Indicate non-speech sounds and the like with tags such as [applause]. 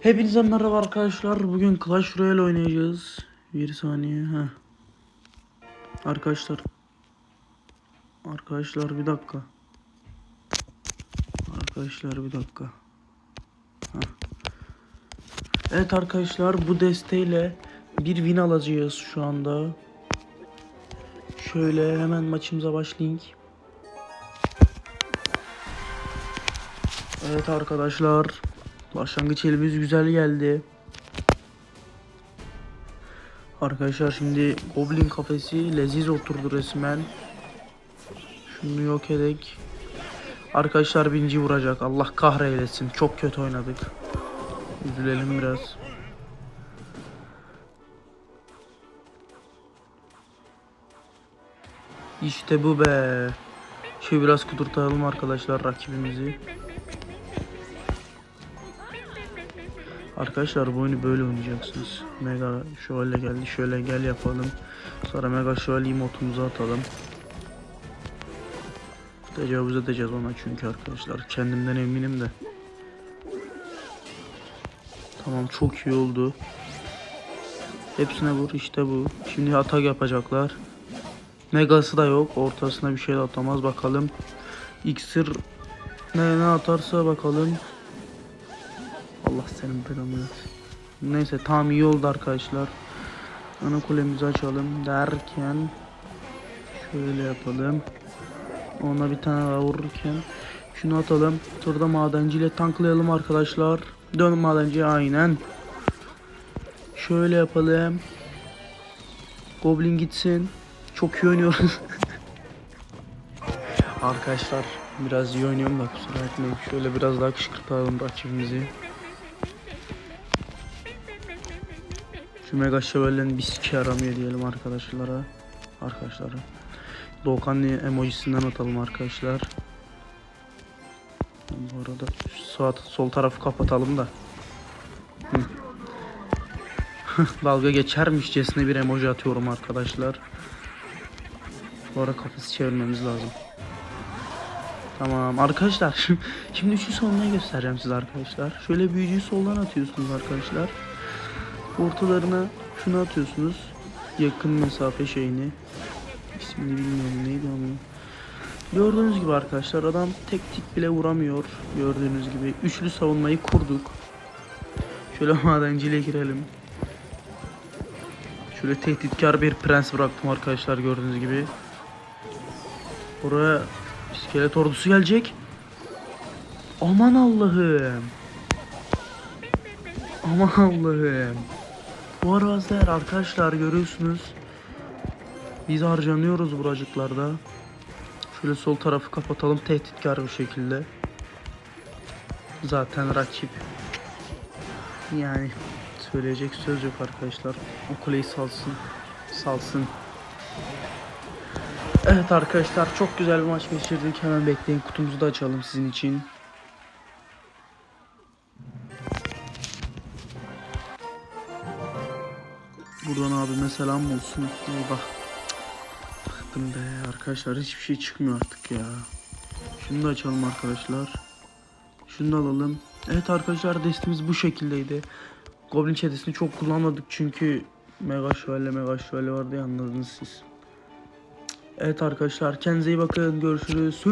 Hepinize merhaba arkadaşlar. Bugün Clash Royale oynayacağız. Bir saniye. Heh. Arkadaşlar. Arkadaşlar bir dakika. Arkadaşlar bir dakika. Heh. Evet arkadaşlar bu desteğiyle bir win alacağız şu anda. Şöyle hemen maçımıza başlayayım. Evet arkadaşlar. Başlangıç elimiz güzel geldi. Arkadaşlar şimdi Goblin kafesi leziz oturdu resmen. Şunu yok edek. Arkadaşlar birinci vuracak. Allah kahreylesin. Çok kötü oynadık. Üzülelim biraz. İşte bu be. Şöyle biraz kudurtalım arkadaşlar rakibimizi. Arkadaşlar bu oyunu böyle oynayacaksınız. Mega şöyle geldi şöyle gel yapalım. Sonra mega şöyle emotumuzu atalım. Tecavüz edeceğiz ona çünkü arkadaşlar. Kendimden eminim de. Tamam çok iyi oldu. Hepsine vur işte bu. Şimdi atak yapacaklar. Megası da yok. Ortasına bir şey de atamaz bakalım. İksir ne, ne atarsa bakalım. Allah senin belanı. Neyse tam iyi oldu arkadaşlar. Ana kulemizi açalım derken şöyle yapalım. Ona bir tane daha vururken şunu atalım. Sonra da madenciyle tanklayalım arkadaşlar. Dön madenci aynen. Şöyle yapalım. Goblin gitsin. Çok iyi oynuyoruz. [laughs] arkadaşlar biraz iyi oynuyorum da kusura bakmayın. Şöyle biraz daha kışkırtalım rakibimizi. Şu mega şövalyenin bir siki yaramıyor diyelim arkadaşlara. Arkadaşlara. Doğukan emojisinden atalım arkadaşlar. Bu arada sağ, sol tarafı kapatalım da. [laughs] Dalga geçermişçesine bir emoji atıyorum arkadaşlar. Bu ara kafası çevirmemiz lazım. Tamam arkadaşlar. [laughs] Şimdi şu sonuna göstereceğim size arkadaşlar. Şöyle büyücüyü soldan atıyorsunuz arkadaşlar. Ortalarına şunu atıyorsunuz. Yakın mesafe şeyini. İsmini bilmiyorum neydi ama. Gördüğünüz gibi arkadaşlar adam tek tik bile vuramıyor. Gördüğünüz gibi üçlü savunmayı kurduk. Şöyle [laughs] madenciyle girelim. Şöyle tehditkar bir prens bıraktım arkadaşlar gördüğünüz gibi. Buraya iskelet ordusu gelecek. Aman Allah'ım. Aman Allah'ım. Bu araziler arkadaşlar görüyorsunuz. Biz harcanıyoruz buracıklarda. Şöyle sol tarafı kapatalım tehditkar bir şekilde. Zaten rakip. Yani söyleyecek söz yok arkadaşlar. O kuleyi salsın. Salsın. Evet arkadaşlar çok güzel bir maç geçirdik. Hemen bekleyin kutumuzu da açalım sizin için. Buradan abime selam olsun. Eyvah. Bıktım be arkadaşlar hiçbir şey çıkmıyor artık ya. Şunu da açalım arkadaşlar. Şunu da alalım. Evet arkadaşlar destemiz bu şekildeydi. Goblin çetesini çok kullanmadık çünkü mega şöyle mega şöyle vardı ya anladınız siz. Evet arkadaşlar kendinize iyi bakın görüşürüz.